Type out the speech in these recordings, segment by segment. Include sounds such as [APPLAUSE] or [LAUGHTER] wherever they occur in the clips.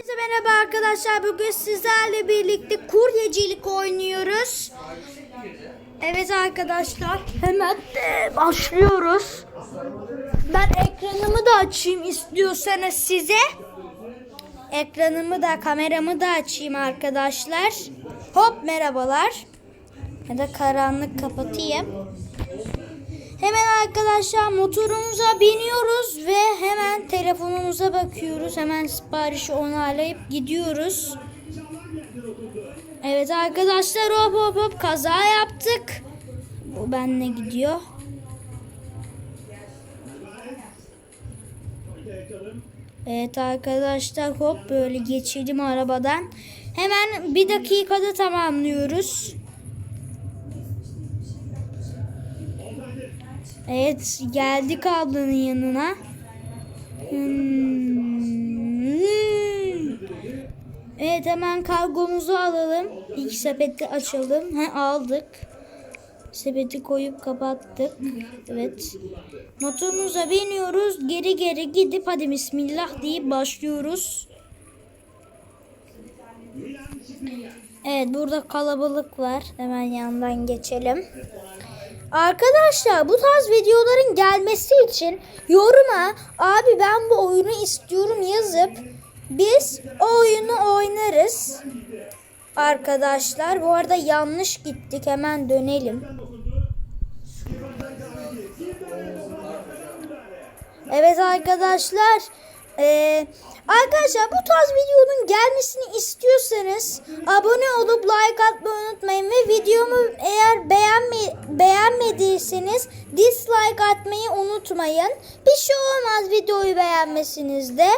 Herkese merhaba arkadaşlar. Bugün sizlerle birlikte kuryecilik oynuyoruz. Evet arkadaşlar hemen de başlıyoruz. Ben ekranımı da açayım istiyorsanız size. Ekranımı da kameramı da açayım arkadaşlar. Hop merhabalar. Ya da karanlık kapatayım. Hemen arkadaşlar motorumuza biniyoruz ve hemen telefonumuza bakıyoruz. Hemen siparişi onaylayıp gidiyoruz. Evet arkadaşlar hop hop hop kaza yaptık. Bu benle gidiyor. Evet arkadaşlar hop böyle geçirdim arabadan. Hemen bir dakikada tamamlıyoruz. Evet geldik ablanın yanına. Hmm. Evet hemen kargomuzu alalım. İlk sepeti açalım. Ha, aldık. Sepeti koyup kapattık. Evet. Motorumuza biniyoruz. Geri geri gidip hadi bismillah deyip başlıyoruz. Evet burada kalabalık var. Hemen yandan geçelim. Arkadaşlar bu tarz videoların gelmesi için yoruma abi ben bu oyunu istiyorum yazıp biz o oyunu oynarız. Arkadaşlar bu arada yanlış gittik hemen dönelim. Evet arkadaşlar eee, arkadaşlar bu tarz videonun gelmesini istiyorsanız abone olup like atmayı unutmayın ve videomu eğer beğenme, beğenmediyseniz dislike atmayı unutmayın. Bir şey olmaz videoyu beğenmesinizde.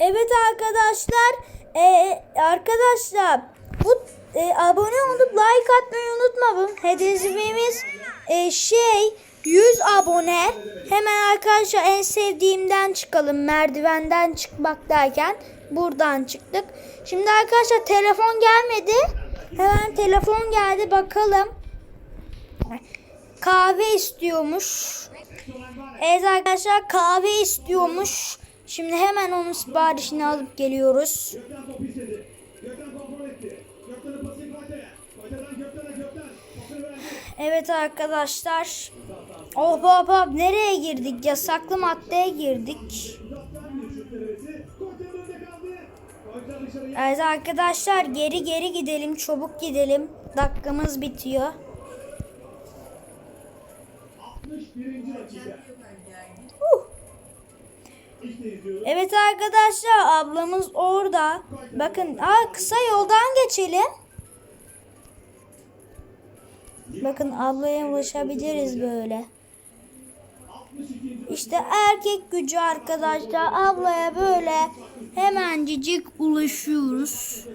Evet arkadaşlar, eee, arkadaşlar bu e, abone olup like atmayı unutmayın. Hedefimiz e, şey 100 abone. Hemen arkadaşlar en sevdiğimden çıkalım. Merdivenden çıkmak derken buradan çıktık. Şimdi arkadaşlar telefon gelmedi. Hemen telefon geldi bakalım. Kahve istiyormuş. Evet arkadaşlar kahve istiyormuş. Şimdi hemen onun siparişini alıp geliyoruz. Evet arkadaşlar. Hop hop hop nereye girdik? Yasaklı maddeye girdik. Evet arkadaşlar geri geri gidelim. Çabuk gidelim. Dakikamız bitiyor. Huh. Evet arkadaşlar ablamız orada. Bakın aa, kısa yoldan geçelim. Bakın ablaya ulaşabiliriz böyle. İşte erkek gücü arkadaşlar. Ablaya böyle hemencik ulaşıyoruz.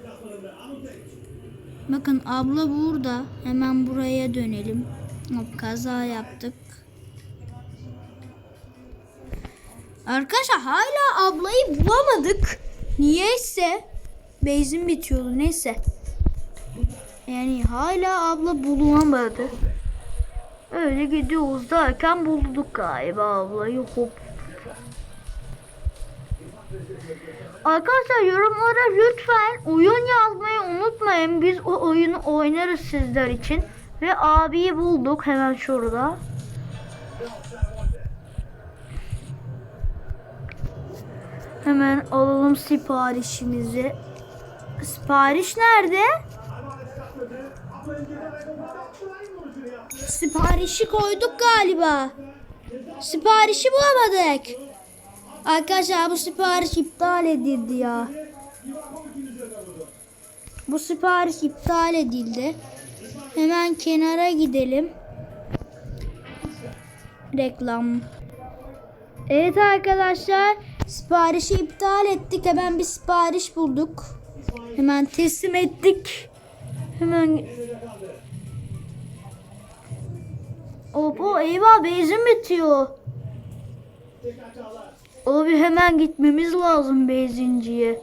Bakın abla burada. Hemen buraya dönelim. Hop kaza yaptık. Arkadaşlar hala ablayı bulamadık. Niyeyse benzin bitiyordu neyse. Yani hala abla bulunamadı. Öyle gidiyoruz derken bulduk galiba ablayı hop. Arkadaşlar yorumlara lütfen oyun yazmayı unutmayın. Biz o oyunu oynarız sizler için. Ve abiyi bulduk hemen şurada. Hemen alalım siparişimizi. Sipariş nerede? Siparişi koyduk galiba. Siparişi bulamadık. Arkadaşlar bu sipariş iptal edildi ya. Bu sipariş iptal edildi. Hemen kenara gidelim. Reklam. Evet arkadaşlar siparişi iptal ettik. Hemen bir sipariş bulduk. Hemen teslim ettik. Hemen Opo eyvah benzin bitiyor. Abi hemen gitmemiz lazım benzinciye.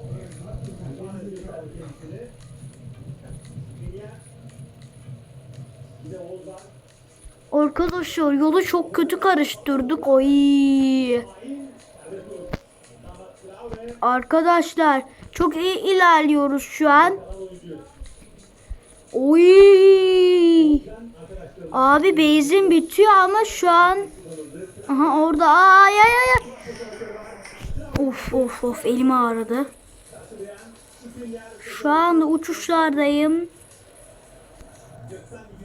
Arkadaşlar yolu çok kötü karıştırdık. Oy. Arkadaşlar çok iyi ilerliyoruz şu an. Oy. Abi benzin bitiyor ama şu an Aha orada ay ay ay. Of of of elim ağrıdı. Şu anda uçuşlardayım.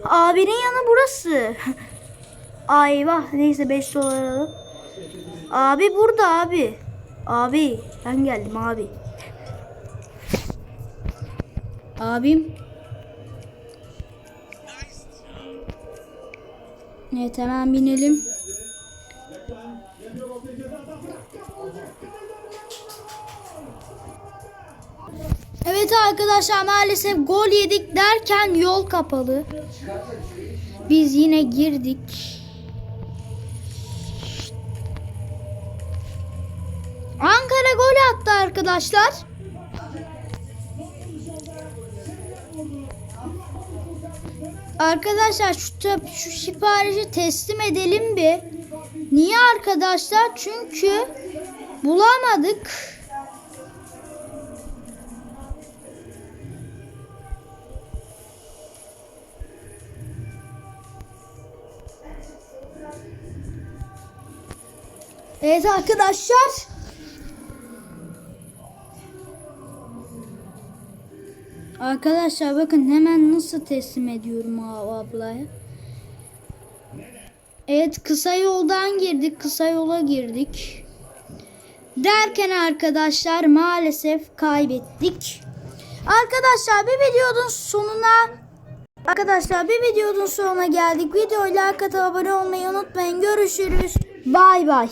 Abinin yanı burası. [LAUGHS] Ay vah neyse 5 dolar alalım. Abi burada abi. Abi ben geldim abi. Abim. Evet hemen binelim. Evet arkadaşlar maalesef gol yedik derken yol kapalı. Biz yine girdik. Ankara gol attı arkadaşlar. Arkadaşlar şu şu siparişi teslim edelim bir. Niye arkadaşlar? Çünkü bulamadık. Evet arkadaşlar. Arkadaşlar bakın hemen nasıl teslim ediyorum ablaya. Evet kısa yoldan girdik. Kısa yola girdik. Derken arkadaşlar maalesef kaybettik. Arkadaşlar bir videonun sonuna Arkadaşlar bir videonun sonuna geldik. Videoyla like abone olmayı unutmayın. Görüşürüz. Bay bay.